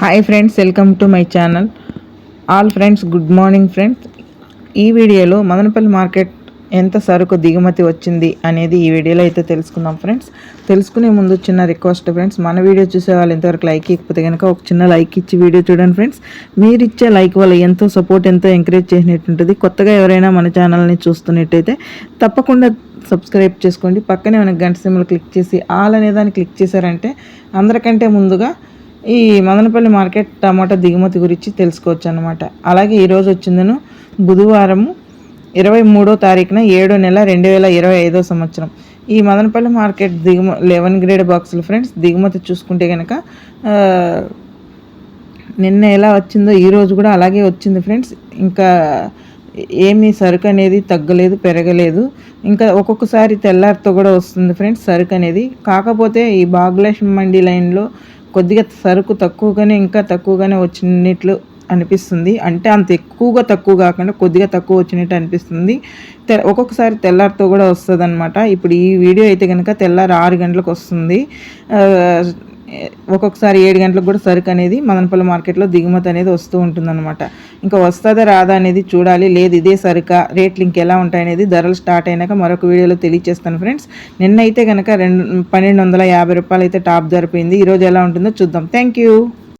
Hi friends welcome to my channel all friends good morning friends ఈ వీడియోలో Madanapalle market ఎంత సరుకు దిగుమతి వచ్చింది అనేది ఈ వీడియోలో అయితే తెలుసుకుందాం ఫ్రెండ్స్ తెలుసుకునే ముందు చిన్న రిక్వెస్ట్ ఫ్రెండ్స్ మన వీడియో చూసే వాళ్ళు ఇంతవరకు లైక్ ఇకపోతే కనుక ఒక చిన్న లైక్ ఇచ్చి వీడియో చూడండి ఫ్రెండ్స్ మీరు ఇచ్చే లైక్ వల్ల ఎంతో సపోర్ట్ ఎంతో ఎంకరేజ్ చేసినట్టుంటుంది కొత్తగా ఎవరైనా మన ఛానల్ని చూస్తున్నట్టయితే తప్పకుండా సబ్స్క్రైబ్ చేసుకోండి. పక్కనే మనకి గంట సింబల్ క్లిక్ చేసి ఆల్ అనే దాన్ని క్లిక్ చేశారంటే అందరికంటే ముందుగా ఈ మదనపల్లి మార్కెట్ టమాటా దిగుమతి గురించి తెలుసుకోవచ్చు అనమాట అలాగే ఈరోజు వచ్చిందను బుధవారము ఇరవై మూడో తారీఖున ఏడో నెల రెండు వేల ఇరవై ఐదో సంవత్సరం. ఈ మదనపల్లి మార్కెట్ దిగుమ లెవెన్ గ్రేడ్ బాక్సులు ఫ్రెండ్స్ దిగుమతి చూసుకుంటే కనుక నిన్న ఎలా వచ్చిందో ఈరోజు కూడా అలాగే వచ్చింది ఫ్రెండ్స్. ఇంకా ఏమీ సరుకు అనేది తగ్గలేదు పెరగలేదు. ఇంకా ఒక్కొక్కసారి తెల్లారితో కూడా వస్తుంది ఫ్రెండ్స్ సరుకు అనేది. కాకపోతే ఈ బాగ్లేష్ మండి లైన్లో కొద్దిగా సరుకు తక్కువగానే ఇంకా తక్కువగానే వచ్చినట్లు అనిపిస్తుంది. అంటే అంత ఎక్కువగా తక్కువ కాకుండా కొద్దిగా తక్కువ వచ్చినట్టు అనిపిస్తుంది. ఒక్కొక్కసారి తెల్లారితో కూడా వస్తుంది అనమాట ఇప్పుడు ఈ వీడియో అయితే కనుక తెల్లారి ఆరు గంటలకు వస్తుంది. ఒక్కొక్కసారి ఏడు గంటలకు కూడా సరుకు అనేది మదనపల్లి మార్కెట్లో దిగుమతి అనేది వస్తూ ఉంటుందన్నమాట. ఇంకా వస్తుందా రాదా అనేది చూడాలి. లేదు ఇదే సరుక రేట్లు ఇంకెలా ఉంటాయనేది ధరలు స్టార్ట్ అయినాక మరొక వీడియోలో తెలియజేస్తాను ఫ్రెండ్స్. నిన్నైతే కనుక రెండు పన్నెండు వందల యాభై రూపాయలు అయితే టాప్ జరిపోయింది ఈరోజు ఎలా ఉంటుందో చూద్దాం. Thank you.